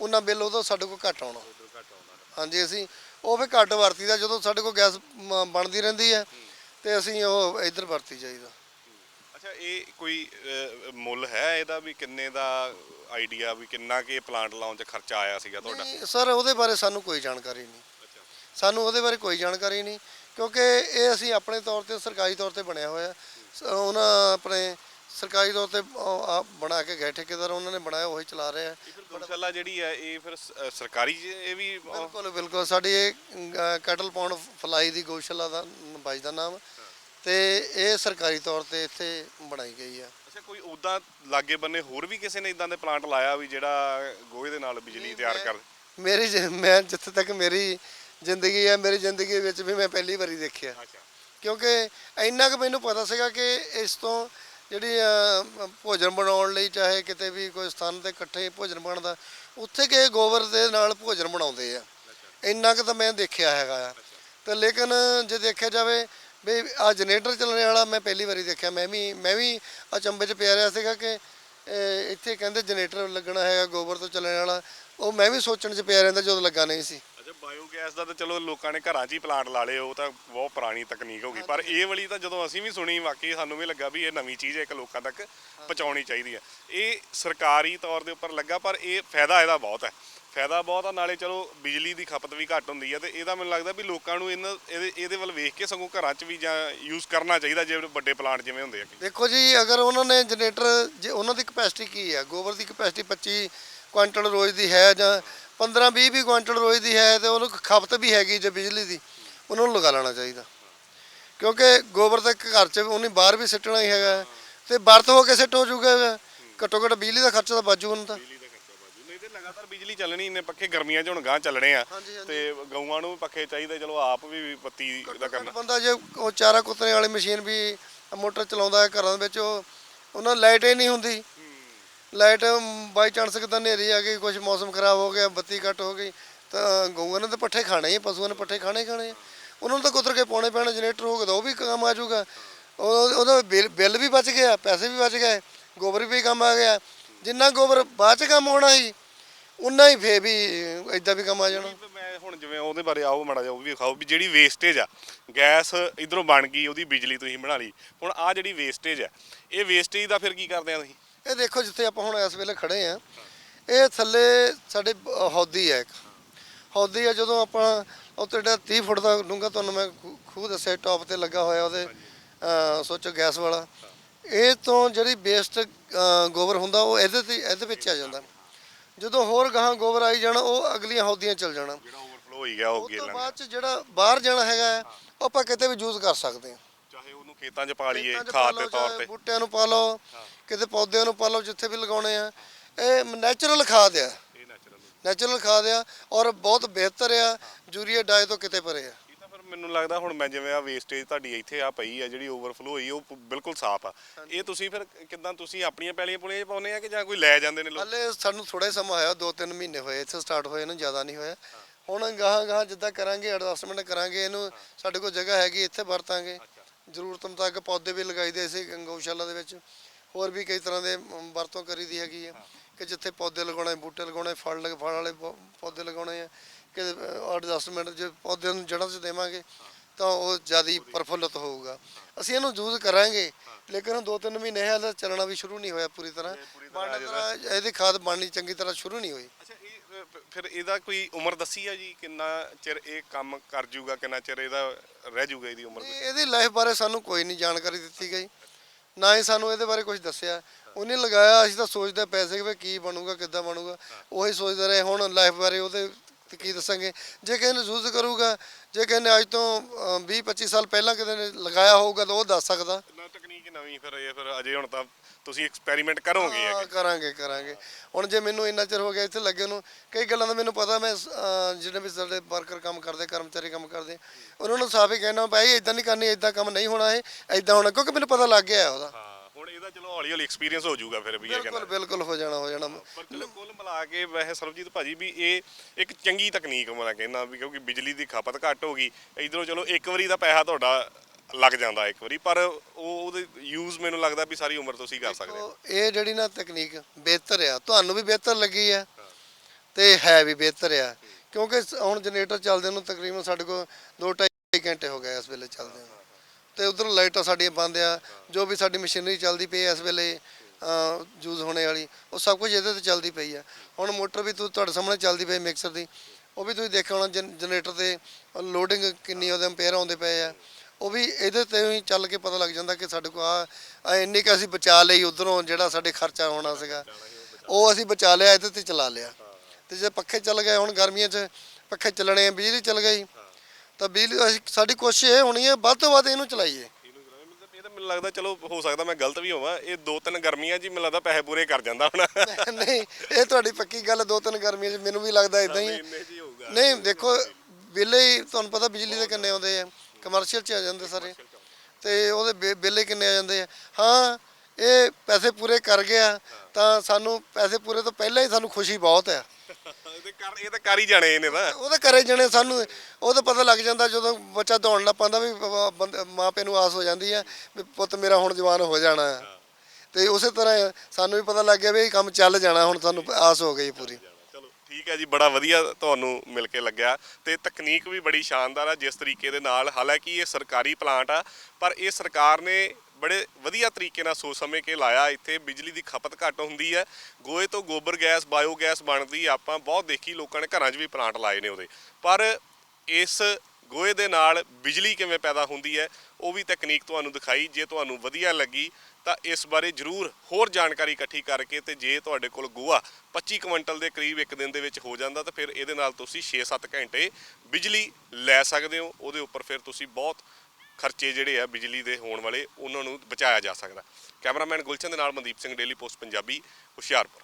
ਉਹਨਾਂ ਬਿੱਲ ਉਦੋਂ ਸਾਡੇ ਕੋਲ ਘੱਟ ਆਉਣਾ। ਹਾਂਜੀ ਅਸੀਂ ਉਹ ਫਿਰ ਘੱਟ ਵਰਤੀਦਾ ਜਦੋਂ ਸਾਡੇ ਕੋਲ ਗੈਸ ਬਣਦੀ ਰਹਿੰਦੀ ਹੈ ਤੇ ਅਸੀਂ ਉਹ ਇੱਧਰ ਵਰਤੀ ਜਾਈਦਾ। ਅੱਛਾ ਇਹ ਕੋਈ ਮੁੱਲ ਹੈ ਇਹਦਾ ਵੀ ਕਿੰਨੇ ਦਾ ਆਈਡੀਆ ਵੀ ਕਿੰਨਾ ਕਿ ਪਲਾਂਟ ਲਾਉਣ 'ਚ ਖਰਚਾ ਆਇਆ ਸੀਗਾ ਤੁਹਾਡਾ? ਸਰ ਉਹਦੇ ਬਾਰੇ ਸਾਨੂੰ ਕੋਈ ਜਾਣਕਾਰੀ ਨਹੀਂ। ਸਾਨੂੰ ਉਹਦੇ ਬਾਰੇ ਕੋਈ ਜਾਣਕਾਰੀ ਨਹੀਂ ਕਿਉਂਕਿ ਇਹ ਅਸੀਂ ਆਪਣੇ ਤੌਰ ਤੇ ਸਰਕਾਰੀ ਤੌਰ ਤੇ ਬਣਿਆ ਹੋਇਆ। ਉਹਨਾਂ ਆਪਣੇ ਸਰਕਾਰੀ ਤੌਰ ਤੇ ਬਣਾ ਕੇ ਗਏ ਠੇਕੇਦਾਰ ਉਹਨਾਂ ਨੇ ਬਣਾਇਆ ਉਹੀ ਚਲਾ ਰਹੇ ਆ। ਗਊਸ਼ਾਲਾ ਜਿਹੜੀ ਹੈ ਇਹ ਫਿਰ ਸਰਕਾਰੀ ਇਹ ਵੀ ਬਿਲਕੁਲ ਬਿਲਕੁਲ। ਸਾਡੀ ਇਹ ਕੈਟਲ ਪੌਂਡ ਫਲਾਈ ਦੀ ਗਊਸ਼ਾਲਾ ਦਾ ਬਾਈ ਦਾ ਨਾਮ। ਤੇ ਇਹ ਸਰਕਾਰੀ ਤੌਰ ਤੇ ਇੱਥੇ ਬਣਾਈ ਗਈ ਆ। ਅੱਛਾ ਕੋਈ ਉਦਾਂ ਲਾਗੇ ਬੰਨੇ ਹੋਰ ਵੀ ਕਿਸੇ ਨੇ ਇਦਾਂ ਦੇ ਪਲਾਂਟ ਲਾਇਆ ਵੀ ਜਿਹੜਾ ਗੋਹੇ ਦੇ ਨਾਲ ਬਿਜਲੀ ਤਿਆਰ ਕਰ ਮੇਰੀ ਮੈਂ ਜਿੱਥੇ ਤੱਕ ਮੇਰੀ ਜ਼ਿੰਦਗੀ ਹੈ ਮੇਰੀ ਜ਼ਿੰਦਗੀ ਵਿੱਚ ਵੀ ਮੈਂ ਪਹਿਲੀ ਵਾਰੀ ਦੇਖਿਆ। ਕਿਉਂਕਿ ਇੰਨਾ ਕੁ ਮੈਨੂੰ ਪਤਾ ਸੀਗਾ ਕਿ ਇਸ ਤੋਂ ਜਿਹੜੀ ਭੋਜਨ ਬਣਾਉਣ ਲਈ ਚਾਹੇ ਕਿਤੇ ਵੀ ਕੋਈ ਸਥਾਨ ਤੇ ਇਕੱਠੇ ਭੋਜਨ ਬਣਦਾ ਉੱਥੇ ਕਿ ਗੋਬਰ ਦੇ ਨਾਲ ਭੋਜਨ ਬਣਾਉਂਦੇ ਆ। ਇੰਨਾ ਕੁ ਤਾਂ ਮੈਂ ਦੇਖਿਆ ਹੈਗਾ ਆ। ਤੇ ਲੇਕਿਨ ਜੇ ਦੇਖਿਆ ਜਾਵੇ ਵੀ ਆ ਜਨਰੇਟਰ ਚੱਲਣ ਵਾਲਾ ਮੈਂ ਪਹਿਲੀ ਵਾਰੀ ਦੇਖਿਆ। ਮੈਂ ਵੀ ਮੈਂ ਵੀ ਅਚੰਭੇ 'ਚ ਪਿਆ ਰਿਹਾ ਸੀਗਾ ਕਿ ਇੱਥੇ ਕਹਿੰਦੇ ਜਨਰੇਟਰ ਲੱਗਣਾ ਹੈਗਾ ਗੋਬਰ ਤੋਂ ਚੱਲਣ ਵਾਲਾ। ਉਹ ਮੈਂ ਵੀ ਸੋਚਣ 'ਚ ਪਿਆ ਰਹਿੰਦਾ ਜਦੋਂ ਲੱਗਾ ਨਹੀਂ ਸੀ। ਬਾਇਓਗੈਸ ਦਾ ਤਾਂ ਚਲੋ ਲੋਕਾਂ ਨੇ ਘਰਾਂ 'ਚ ਹੀ ਪਲਾਂਟ ਲਾ ਲਏ ਉਹ ਤਾਂ ਬਹੁਤ ਪੁਰਾਣੀ ਤਕਨੀਕ ਹੋ ਗਈ। ਪਰ ਇਹ ਵਾਲੀ ਤਾਂ ਜਦੋਂ ਅਸੀਂ ਵੀ ਸੁਣੀ ਵਾਕਈ ਸਾਨੂੰ ਵੀ ਲੱਗਾ ਵੀ ਇਹ ਨਵੀਂ ਚੀਜ਼ ਹੈ ਇੱਕ ਲੋਕਾਂ ਤੱਕ ਪਹੁੰਚਾਉਣੀ ਚਾਹੀਦੀ ਹੈ। ਇਹ ਸਰਕਾਰੀ ਤੌਰ ਦੇ ਉੱਪਰ ਲੱਗਾ ਪਰ ਇਹ ਫਾਇਦਾ ਇਹਦਾ ਬਹੁਤ ਹੈ। ਫਾਇਦਾ ਬਹੁਤ ਆ ਨਾਲੇ ਚਲੋ ਬਿਜਲੀ ਦੀ ਖਪਤ ਵੀ ਘੱਟ ਹੁੰਦੀ ਹੈ ਤੇ ਇਹਦਾ ਮੈਨੂੰ ਲੱਗਦਾ ਵੀ ਲੋਕਾਂ ਨੂੰ ਇਹਨਾਂ ਇਹਦੇ ਇਹਦੇ ਵੱਲ ਵੇਖ ਕੇ ਸਗੋਂ ਘਰਾਂ 'ਚ ਵੀ ਜਾਂ ਯੂਜ਼ ਕਰਨਾ ਚਾਹੀਦਾ ਜੇ ਵੱਡੇ ਪਲਾਂਟ ਜਿਵੇਂ ਹੁੰਦੇ ਆ ਦੇਖੋ ਜੀ ਅਗਰ ਉਹਨਾਂ ਨੇ ਜਨਰੇਟਰ ਜੇ ਉਹਨਾਂ ਦੀ ਕਪੈਸਿਟੀ ਕੀ ਹੈ? ਗੋਬਰ ਦੀ ਕਪੈਸਿਟੀ 25 ਕੁਆਂਟਲ ਰੋਜ਼ ਦੀ ਹੈ ਜਾਂ 15 20 ਵੀ ਕੁਆਂਟਲ ਰੋਜ਼ ਦੀ ਹੈ ਤੇ ਉਹਨੂੰ ਖਪਤ ਵੀ ਹੈਗੀ ਜੇ ਬਿਜਲੀ ਦੀ ਉਹਨਾਂ ਨੂੰ ਲਗਾ ਲੈਣਾ ਚਾਹੀਦਾ। ਕਿਉਂਕਿ ਗੋਬਰ ਤਾਂ ਘਰ 'ਚ ਉਹਨੇ ਬਾਹਰ ਵੀ ਸਿੱਟਣਾ ਹੀ ਹੈਗਾ। ਤੇ ਵਰਤ ਹੋ ਕੇ ਸਿੱਟ ਹੋ ਜੂਗਾ ਘੱਟੋ ਘੱਟ ਬਿਜਲੀ ਦਾ ਖਰਚਾ ਤਾਂ ਬਾਜੂ ਉਹਨਾਂ ਦਾ ਬਿਜਲੀ ਦਾ ਖਰਚਾ ਬਾਜੂ ਨਹੀਂ ਤੇ ਲਗਾਤਾਰ ਬਿਜਲੀ ਚੱਲਣੀ ਇੰਨੇ ਪੱਖੇ ਗਰਮੀਆਂ 'ਚ ਹੁਣ ਗਾਂ ਚੱਲਣੇ ਆ। ਤੇ ਗਊਆਂ ਨੂੰ ਵੀ ਪੱਖੇ ਚਾਹੀਦੇ ਚਲੋ ਆਪ ਵੀ ਬੱਤੀ ਦਾ ਕਰਨਾ। ਬੰਦਾ ਜੇ ਉਹ ਚਾਰਾ ਕੁੱਤਣੇ ਵਾਲੀ ਮਸ਼ੀਨ ਵੀ ਮੋਟਰ ਚਲਾਉਂਦਾ ਹੈ ਘਰਾਂ ਦੇ ਵਿੱਚ ਉਹ ਉਹਨਾਂ ਲਾਈਟ ਹੀ ਨਹੀਂ ਹੁੰਦੀ। ਲਾਈਟ ਬਾਈ ਚਾਂਸ ਕਿਤੇ ਹਨੇਰੀ ਆ ਗਈ ਕੁਝ ਮੌਸਮ ਖਰਾਬ ਹੋ ਗਿਆ, ਬੱਤੀ ਕੱਟ ਹੋ ਗਈ, ਤਾਂ ਗਊਆਂ ਨੇ ਤਾਂ ਪੱਠੇ ਖਾਣੇ ਹੀ, ਪਸ਼ੂਆਂ ਨੇ ਪੱਠੇ ਖਾਣੇ ਹੀ ਖਾਣੇ ਆ। ਉਹਨਾਂ ਨੂੰ ਤਾਂ ਕੁਤਰ ਕੇ ਪਾਉਣੇ ਪੈਣੇ, ਜਨਰੇਟਰ ਹੋਊਗਾ ਤਾਂ ਉਹ ਵੀ ਕੰਮ ਆ ਜਾਊਗਾ। ਉਹ- ਉਹਦਾ ਬਿੱਲ ਬਿੱਲ ਵੀ ਬਚ ਗਿਆ, ਪੈਸੇ ਵੀ ਬਚ ਗਏ, ਗੋਬਰ ਵੀ ਕੰਮ ਆ ਗਿਆ। ਜਿੰਨਾ ਗੋਬਰ ਬਾਅਦ ਚ ਕੰਮ ਹੋਣਾ ਸੀ ਉਨਾ ਹੀ ਫੇ ਵੀ ਇਦਾਂ ਵੀ ਕੰਮ ਆ ਜਾਣਾ। ਵੀ ਮੈਂ ਹੁਣ ਜਿਵੇਂ ਉਹਦੇ ਬਾਰੇ ਆਓ, ਮਾੜਾ ਜਿਹਾ ਉਹ ਵੀ ਖਾਓ ਵੀ ਜਿਹੜੀ ਵੇਸਟੇਜ ਆ, ਗੈਸ ਇਧਰੋਂ ਬਣ ਗਈ, ਉਹਦੀ ਬਿਜਲੀ ਤੁਸੀਂ ਬਣਾ ਲਈ। ਹੁਣ ਆ ਜਿਹੜੀ ਵੇਸਟੇਜ ਆ, ਇਹ ਵੇਸਟੇਜ ਦਾ ਫਿਰ ਕੀ ਕਰਦੇ ਆ ਤੁਸੀਂ? ਇਹ ਦੇਖੋ ਜਿੱਥੇ ਆਪਾਂ ਹੁਣ ਇਸ ਵੇਲੇ ਖੜੇ ਆ ਇਹ ਥੱਲੇ ਸਾਡੇ ਹੌਦੀ ਹੈ ਇੱਕ। ਹੌਦੀ ਹੈ ਜਦੋਂ ਆਪਾਂ ਉੱਤੇ ਜਿਹੜਾ 30 ਫੁੱਟ ਦਾ ਡੂੰਘਾ ਤੁਹਾਨੂੰ ਮੈਂ ਖੂਹ ਦੱਸਿਆ ਟੌਪ ਤੇ ਲੱਗਾ ਹੋਇਆ ਉਹਦੇ ਸੋਚੋ ਗੈਸ ਵਾਲਾ। ਇਹ ਤੋਂ ਜਿਹੜੀ ਵੇਸਟ ਗੋਬਰ ਹੁੰਦਾ ਉਹ ਇਹਦੇ ਤੇ ਇਹਦੇ ਵਿੱਚ ਆ ਜਾਂਦਾ। ਜਦੋਂ ਹੋਰ ਗਾਹਾਂ ਗੋਬਰ ਆਈ ਜਾਣਾ ਉਹ ਅਗਲੀਆਂ ਹੌਦੀਆਂ ਚਲ ਜਾਣਾ। ਜਿਹੜਾ ਓਵਰਫਲੋ ਹੋਈ ਗਿਆ ਉਹ ਤੋਂ ਬਾਅਦ ਚ ਜਿਹੜਾ ਬਾਹਰ ਜਾਣਾ ਹੈਗਾ ਹੈ, ਉਹ ਆਪਾਂ ਕਿਤੇ ਵੀ ਯੂਜ਼ ਕਰ ਸਕਦੇ ਹਾਂ। ਖੇਤਾਂ 'ਚ ਪਾ ਲਈਏ ਖੇਤਾਂ 'ਚ ਖਾਦ ਪਾ ਦੇ ਲਓ, ਤੌਰ ਚਾਹੇ ਤੇ। ਬੂਟਿਆਂ ਨੂੰ ਪਾ ਲਓ ਕਿਤੇ ਪੌਦਿਆਂ ਨੂੰ ਪਾ ਲਓ ਜਿੱਥੇ ਵੀ ਲਗਾਉਣੇ ਆ। ਇਹ ਨੈਚੁਰਲ ਖਾਦ ਆ। ਇਹ ਨੈਚੁਰਲ ਨੈਚੁਰਲ ਖਾਦ ਆ ਔਰ ਬਹੁਤ ਬਿਹਤਰ ਆ। ਯੂਰੀਆ ਡਾਈ ਤੋਂ ਕਿਤੇ ਪਰੇ ਆ। ਇਹ ਤਾਂ ਫਿਰ ਮੈਨੂੰ ਲੱਗਦਾ ਹੁਣ ਮੈਂ ਜਿਵੇਂ ਆ ਵੇਸਟੇਜ ਤੁਹਾਡੀ ਇੱਥੇ ਆ ਪਈ ਆ ਜਿਹੜੀ ਓਵਰਫਲੋ ਹੋਈ ਉਹ ਪ- ਬਿਲਕੁਲ ਸਾਫ਼ ਆ। ਇਹ ਤੁਸੀਂ ਫਿਰ ਕਿਦਾਂ ਤੁਸੀਂ ਆਪਣੀਆਂ ਪੈਲੀਆਂ ਪੁਲੀਆਂ 'ਚ ਪਾਉਂਦੇ ਆ ਕਿ ਜਾਂ ਕੋਈ ਲੈ ਜਾਂਦੇ ਨੇ ਲੋਕ? ਹਾਲੇ ਸਾਨੂੰ ਥੋੜਾ ਸਮਾਂ ਹੋਇਆ 2-3 ਮਹੀਨੇ ਹੋਏ ਇੱਥੇ ਸਟਾਰਟ ਹੋਏ ਨੂੰ ਜ਼ਿਆਦਾ ਨਹੀਂ ਹੋਇਆ। ਹੁਣ ਗਾਹਾਂ ਗਾਹਾਂ ਜਿੱਦਾਂ ਕਰਾਂਗੇ ਐਡਜਸਟਮੈਂਟ ਕਰਾਂਗੇ ਇਹਨੂੰ ਸਾਡੇ ਕੋਲ ਜਗ੍ਹਾ ਹੈਗੀ ਇੱਥੇ ਵਰਤਾਂਗੇ। ਜ਼ਰੂਰਤ ਮੁਤਾਬਕ ਪੌਦੇ ਵੀ ਲਗਾਈਦੇ ਸੀ ਗਊਸ਼ਾਲਾ ਦੇ ਵਿੱਚ। ਹੋਰ ਵੀ ਕਈ ਤਰ੍ਹਾਂ ਦੇ ਵਰਤੋਂ ਕਰੀਦੀ ਹੈਗੀ ਆ ਕਿ ਜਿੱਥੇ ਪੌਦੇ ਲਗਾਉਣੇ ਬੂਟੇ ਲਗਾਉਣੇ ਫਲ ਲਗ ਫਲ ਵਾਲੇ ਪੌਦੇ ਲਗਾਉਣੇ ਆ ਕਿ ਐਡਜਸਟਮੈਂਟ ਜੇ ਪੌਦੇ ਨੂੰ ਜੜ੍ਹਾਂ 'ਚ ਦੇਵਾਂਗੇ ਤਾਂ ਉਹ ਜ਼ਿਆਦਾ ਹੀ ਪ੍ਰਫੁੱਲਤ ਹੋਊਗਾ। ਅਸੀਂ ਇਹਨੂੰ ਯੂਜ਼ ਕਰਾਂਗੇ ਲੇਕਿਨ ਦੋ ਤਿੰਨ ਮਹੀਨੇ ਹਾਲੇ ਚੱਲਣਾ ਵੀ ਸ਼ੁਰੂ ਨਹੀਂ ਹੋਇਆ ਪੂਰੀ ਤਰ੍ਹਾਂ। ਪੂਰੀ ਤਰ੍ਹਾਂ ਬਣਨ ਤਰ੍ਹਾਂ ਇਹਦੀ ਖਾਦ ਬਣਨੀ ਚੰਗੀ ਤਰ੍ਹਾਂ ਸ਼ੁਰੂ ਨਹੀਂ ਹੋਈ। ਅੱਛਾ ਫਿਰ ਇਹਦਾ ਕੋਈ ਉਮਰ ਦੱਸੀ ਆ ਜੀ? ਕਿੰਨਾ ਚਿਰ ਇਹ ਕੰਮ ਕਰ ਜੂਗਾ? ਕਿੰਨਾ ਚਿਰ ਇਹਦਾ ਰਹਿ ਜੂਗਾ ਇਹਦੀ ਉਮਰ ਇਹਦੀ ਲਾਈਫ ਬਾਰੇ ਸਾਨੂੰ ਕੋਈ ਨਹੀਂ ਜਾਣਕਾਰੀ ਦਿੱਤੀ ਗਈ। ਨਾ ਹੀ ਸਾਨੂੰ ਇਹਦੇ ਬਾਰੇ ਕੁਝ ਦੱਸਿਆ। ਉਹਨੇ ਲਗਾਇਆ ਅਸੀਂ ਤਾਂ ਸੋਚਦੇ ਪਏ ਸੀ ਕਿ ਕੀ ਬਣੂਗਾ ਕਿੱਦਾਂ ਬਣੂਗਾ। ਉਹੀ ਸੋਚਦੇ ਰਹੇ ਹੁਣ ਲਾਈਫ ਬਾਰੇ ਉਹਦੇ ਤੇ ਕੀ ਦੱਸਾਂਗੇ? ਜੇ ਕਿਸੇ ਨੇ ਯੂਜ਼ ਕਰੂਗਾ ਜੇ ਕਿਸੇ ਨੇ ਅੱਜ ਤੋਂ 20 25 ਸਾਲ ਪਹਿਲਾਂ ਕਿਸੇ ਨੇ ਲਗਾਇਆ ਹੋਊਗਾ ਤਾਂ ਉਹ ਦੱਸ ਸਕਦਾ। ਨਾ ਤਕਨੀਕ ਨਵੀਂ ਫਿਰ ਇਹ ਫਿਰ ਅਜੇ ਹੁਣ ਤਾਂ ਤੁਸੀਂ ਐਕਸਪੈਰੀਮੈਂਟ ਕਰੋਗੇ ਹਾਂ, ਅੱਗੇ। ਕਰਾਂਗੇ ਕਰਾਂਗੇ। ਹੁਣ ਜੇ ਮੈਨੂੰ ਇੰਨਾ ਚਿਰ ਹੋ ਗਿਆ ਇੱਥੇ ਲੱਗੇ ਨੂੰ ਕਈ ਗੱਲਾਂ ਦਾ ਮੈਨੂੰ ਪਤਾ ਮੈਂ ਅਹ, ਜਿਹੜੇ ਵੀ ਸਾਡੇ ਵਰਕਰ ਕੰਮ ਕਰਦੇ ਕਰਮਚਾਰੀ ਕੰਮ ਕਰਦੇ ਉਹਨਾਂ ਨੂੰ ਸਾਫ਼ ਹੀ ਕਹਿਣਾ ਭਾਈ ਇਦਾਂ ਨਹੀਂ ਕਰਨੀ ਇਦਾਂ ਕੰਮ ਨਹੀਂ ਹੋਣਾ ਇਹ ਇਦਾਂ ਹੋਣਾ ਕਿਉਂਕਿ ਮੈਨੂੰ ਪਤਾ ਲੱਗ ਗਿਆ ਉਹਦਾ। ਹਾਂ ਹੁਣ ਇਹਦਾ ਚਲੋ ਹੌਲੀ ਹੌਲੀ ਐਕਸਪੀਰੀਅੰਸ ਹੋ ਜਾਊਗਾ ਫਿਰ ਵੀ ਇਹ ਬਿਲਕੁਲ ਕਹਿੰਦਾ। ਬਿਲਕੁਲ ਹੋ ਜਾਣਾ ਹੋ ਜਾਣਾ। ਪਰ ਚਲੋ ਕੁੱਲ ਮਿਲਾ ਕੇ ਵੈਸੇ ਸਰਬਜੀਤ ਭਾਜੀ ਵੀ ਇਹ ਇੱਕ ਚੰਗੀ ਤਕਨੀਕ ਮੈਂ ਕਹਿੰਦਾ ਵੀ ਕਿਉਂਕਿ ਬਿਜਲੀ ਦੀ ਖਪਤ ਘੱਟ ਹੋ ਗਈ ਇਧਰੋਂ ਚਲੋ ਇੱਕ ਵਾਰੀ ਦਾ ਪੈਸਾ ਤੁਹਾਡਾ ਲੱਗ ਜਾਂਦਾ ਇੱਕ ਵਾਰੀ, ਪਰ ਉਹ ਉਹਦੇ ਯੂਜ਼ ਮੈਨੂੰ ਲੱਗਦਾ ਵੀ ਸਾਰੀ ਉਮਰ ਤੁਸੀਂ ਕਰ ਸਕਦੇ ਹੋ। ਇਹ ਜਿਹੜੀ ਨਾ ਤਕਨੀਕ ਬਿਹਤਰ ਆ। ਤੁਹਾਨੂੰ ਵੀ ਬਿਹਤਰ ਲੱਗੀ ਆ ਤੇ ਹੈ ਵੀ ਬਿਹਤਰ ਆ। ਕਿਉਂਕਿ ਹੁਣ ਜਨਰੇਟਰ ਚੱਲਦੇ ਨੂੰ ਤਕਰੀਬਨ ਸਾਡੇ ਕੋਲ 2.5 ਘੰਟੇ ਹੋ ਗਏ ਇਸ ਵੇਲੇ ਚੱਲਦੇ ਨੂੰ। ਤੇ ਉਧਰ ਲਾਈਟਾਂ ਸਾਡੀਆਂ ਬੰਦ ਆ। ਜੋ ਵੀ ਸਾਡੀ ਮਸ਼ੀਨਰੀ ਚੱਲਦੀ ਪਈ ਇਸ ਵੇਲੇ ਯੂਜ਼ ਹੋਣੇ ਵਾਲੀ, ਉਹ ਸਭ ਕੁਝ ਇਹਦੇ ਤੇ ਚੱਲਦੀ ਪਈ ਆ। ਹੁਣ ਮੋਟਰ ਵੀ ਤੁ- ਤੁਹਾਡੇ ਸਾਹਮਣੇ ਚੱਲਦੀ ਪਈ ਮਿਕਸਰ ਦੀ। ਉਹ ਵੀ ਤੁਸੀਂ ਦੇਖਿਆ ਹੋਣਾ ਜਨਰੇਟਰ ਤੇ ਲੋਡਿੰਗ ਕਿੰਨੀ ਉਹਦੇ ਐਂਪੀਅਰ ਆਉਂਦੇ ਪਏ ਆ। ਉਹ ਵੀ ਇਹਦੇ ਤੇ ਹੀ ਚੱਲ ਕੇ ਪਤਾ ਲੱਗ ਜਾਂਦਾ ਕਿ ਸਾਡੇ ਕੋਲ ਆ ਇੰਨੀ ਕੁ ਅਸੀਂ ਬਚਾ ਲਈ ਉਧਰੋਂ ਜਿਹੜਾ ਸਾਡੇ ਖਰਚਾ ਹੋਣਾ ਸੀਗਾ। ਉਹ ਅਸੀਂ ਬਚਾ ਲਿਆ ਇਹਦੇ ਤੇ ਚਲਾ ਲਿਆ। ਤੇ ਜੇ ਪੱਖੇ ਚੱਲ ਗਏ ਹੁਣ ਗਰਮੀਆਂ 'ਚ ਪੱਖੇ ਚੱਲਣੇ ਆ ਬਿਜਲੀ ਚੱਲ ਗਈ। ਤਾਂ ਬਿਜਲੀ ਅਸੀਂ ਸਾਡੀ ਕੋਸ਼ਿਸ਼ ਇਹ ਹੋਣੀ ਹੈ ਵੱਧ ਤੋਂ ਵੱਧ ਇਹਨੂੰ ਚਲਾਈਏ। ਮੈਨੂੰ ਤਾਂ- ਇਹ ਤਾਂ ਮੈਨੂੰ ਲੱਗਦਾ ਚਲੋ ਹੋ ਸਕਦਾ ਮੈਂ ਗਲਤ ਵੀ ਹੋਵਾਂ। ਇਹ ਦੋ ਤਿੰਨ ਗਰਮੀਆਂ ਹੀ ਮੈਨੂੰ ਲੱਗਦਾ ਪੈਸੇ ਪੂਰੇ ਕਰ ਜਾਂਦਾ ਹੁਣ। ਨਹੀਂ ਇਹ ਤੁਹਾਡੀ ਪੱਕੀ ਗੱਲ ਦੋ ਤਿੰਨ ਗਰਮੀਆਂ 'ਚ ਮੈਨੂੰ ਵੀ ਲੱਗਦਾ ਇਦਾਂ ਹੀ। ਨਹੀਂ ਦੇਖੋ ਬਿੱਲ ਹੀ ਤੁਹਾਨੂੰ ਪਤਾ ਬਿਜਲੀ ਦੇ ਕਿੰਨੇ ਆਉਂਦੇ ਆ। ਕਮਰਸ਼ੀਅਲ 'ਚ ਆ ਜਾਂਦੇ ਸਾਰੇ। ਤੇ ਉਹਦੇ ਬਿ- ਬਿੱਲ ਕਿੰਨੇ ਆ ਜਾਂਦੇ ਆ? ਹਾਂ ਇਹ ਪੈਸੇ ਪੂਰੇ ਕਰ ਗਿਆ ਤਾਂ ਸਾਨੂੰ ਪੈਸੇ ਪੂਰੇ ਤੋਂ ਪਹਿਲਾਂ ਹੀ ਸਾਨੂੰ ਖੁਸ਼ੀ ਬਹੁਤ ਆ। ਇਹ ਤਾਂ ਕਰ ਇਹ ਤਾਂ ਕਰ ਹੀ ਜਾਣੇ ਇਹਨੇ ਤਾਂ। ਉਹਦੇ ਕਰੇ ਜਣੇ ਸਾਨੂੰ ਉਹ ਤਾਂ ਪਤਾ ਲੱਗ ਜਾਂਦਾ ਜਦੋਂ ਬੱਚਾ ਦੌੜਨ ਲੱਗ ਪੈਂਦਾ ਵੀ ਬ- ਬੰਦ- ਮਾਂ ਪਿਓ ਨੂੰ ਆਸ ਹੋ ਜਾਂਦੀ ਹੈ ਵੀ ਪੁੱਤ ਮੇਰਾ ਹੁਣ ਜਵਾਨ ਹੋ ਜਾਣਾ। ਹੈ। ਤੇ ਉਸੇ ਤਰ੍ਹਾਂ ਸਾਨੂੰ ਵੀ ਪਤਾ ਲੱਗ ਗਿਆ ਵੀ ਇਹ ਕੰਮ ਚੱਲ ਜਾਣਾ ਹੁਣ ਸਾਨੂੰ ਆਸ ਹੋ ਗਈ ਪੂਰੀ। ਠੀਕ ਹੈ ਜੀ, ਬੜਾ ਵਧੀਆ ਤੁਹਾਨੂੰ ਮਿਲ ਕੇ ਲੱਗਿਆ ਤੇ ਤਕਨੀਕ ਵੀ ਬੜੀ ਸ਼ਾਨਦਾਰ ਆ ਜਿਸ ਤਰੀਕੇ ਦੇ ਨਾਲ। ਹਾਲਾਂਕਿ ਇਹ ਸਰਕਾਰੀ ਪਲਾਂਟ ਆ, ਪਰ ਇਹ ਸਰਕਾਰ ਨੇ ਬੜੇ ਵਧੀਆ ਤਰੀਕੇ ਨਾਲ ਸੋਚ ਸਮਝ ਕੇ ਲਾਇਆ। ਇੱਥੇ ਬਿਜਲੀ ਦੀ ਖਪਤ ਘੱਟ ਹੁੰਦੀ ਹੈ। ਗੋਹੇ ਤੋਂ ਗੋਬਰ ਗੈਸ ਬਾਇਓ ਗੈਸ ਬਣਦੀ, ਆਪਾਂ ਬਹੁਤ ਦੇਖੀ, ਲੋਕਾਂ ਨੇ ਘਰਾਂ 'ਚ ਵੀ ਪਲਾਂਟ ਲਾਏ ਨੇ ਉਹਦੇ। ਪਰ ਇਸ ਗੋਹੇ ਦੇ ਨਾਲ ਬਿਜਲੀ ਕਿਵੇਂ ਪੈਦਾ ਹੁੰਦੀ ਹੈ, ਉਹ ਵੀ ਤਕਨੀਕ ਤੁਹਾਨੂੰ ਦਿਖਾਈ, ਜੇ ਤੁਹਾਨੂੰ ਵਧੀਆ ਲੱਗੀ ਤਾਂ ਇਸ ਬਾਰੇ ਜਰੂਰ ਹੋਰ ਜਾਣਕਾਰੀ ਇਕੱਠੀ ਕਰਕੇ ਤੇ ਜੇ ਤੁਹਾਡੇ ਕੋਲ ਗੋਹਾ 25 ਕੁਇੰਟਲ ਦੇ ਕਰੀਬ ਇੱਕ ਦਿਨ ਦੇ ਵਿੱਚ ਹੋ ਜਾਂਦਾ ਤਾਂ ਫਿਰ ਇਹਦੇ ਨਾਲ ਤੁਸੀਂ 6-7 ਘੰਟੇ ਬਿਜਲੀ ਲੈ ਸਕਦੇ ਹੋ। ਉਹਦੇ ਉੱਪਰ ਫਿਰ ਤੁਸੀਂ ਬਹੁਤ ਖਰਚੇ ਜਿਹੜੇ ਆ ਬਿਜਲੀ ਦੇ ਹੋਣ ਵਾਲੇ ਉਹਨਾਂ ਨੂੰ ਬਚਾਇਆ ਜਾ ਸਕਦਾ। ਕੈਮਰਾਮੈਨ ਗੁਲਸ਼ਨ ਦੇ ਨਾਲ ਮਨਦੀਪ ਸਿੰਘ, ਡੇਲੀ ਪੋਸਟ, ਪੰਜਾਬੀ, ਹੁਸ਼ਿਆਰਪੁਰ।